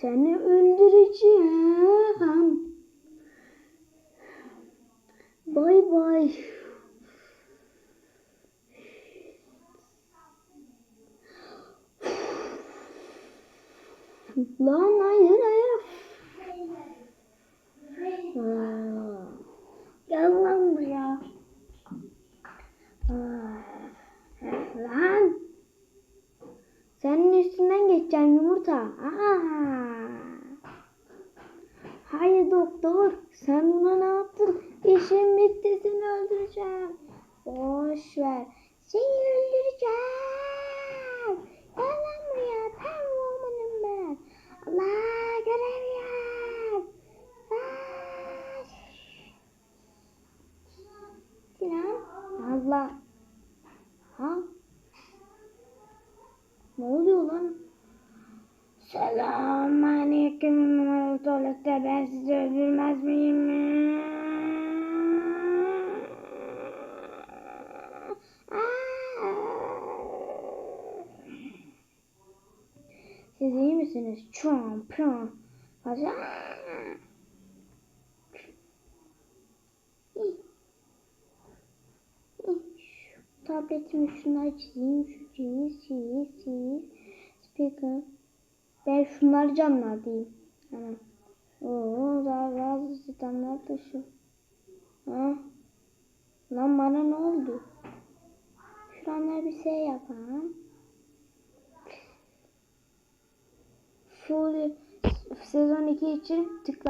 Seni öldüreceğim. Bay bay. Lan hayır hayır. Aa, Gel lan buraya. Lan. Senin üstünden geçeceğim yumurta. Aa. Hayır doktor. Sen buna ne yaptın? İşim bitti seni öldüreceğim. Boş ver. Seni öldüreceğim. Gel lan buraya. Ben woman'ım ben. Allah görev yap. Sinan. Allah. Ha? Ne oluyor lan? Tuvalette ben sizi öldürmez miyim? Siz iyi misiniz? Çom, prom. Hadi. Tabletimi şunları çizeyim. Şu çiz, çiz, çiz. Speaker. Ben şunları camlar diyeyim. Hemen. Oo, daha bazı da şu. Ha? Lan bana ne oldu? Şuranlara bir şey yapalım. Full sezon 2 için tıkla.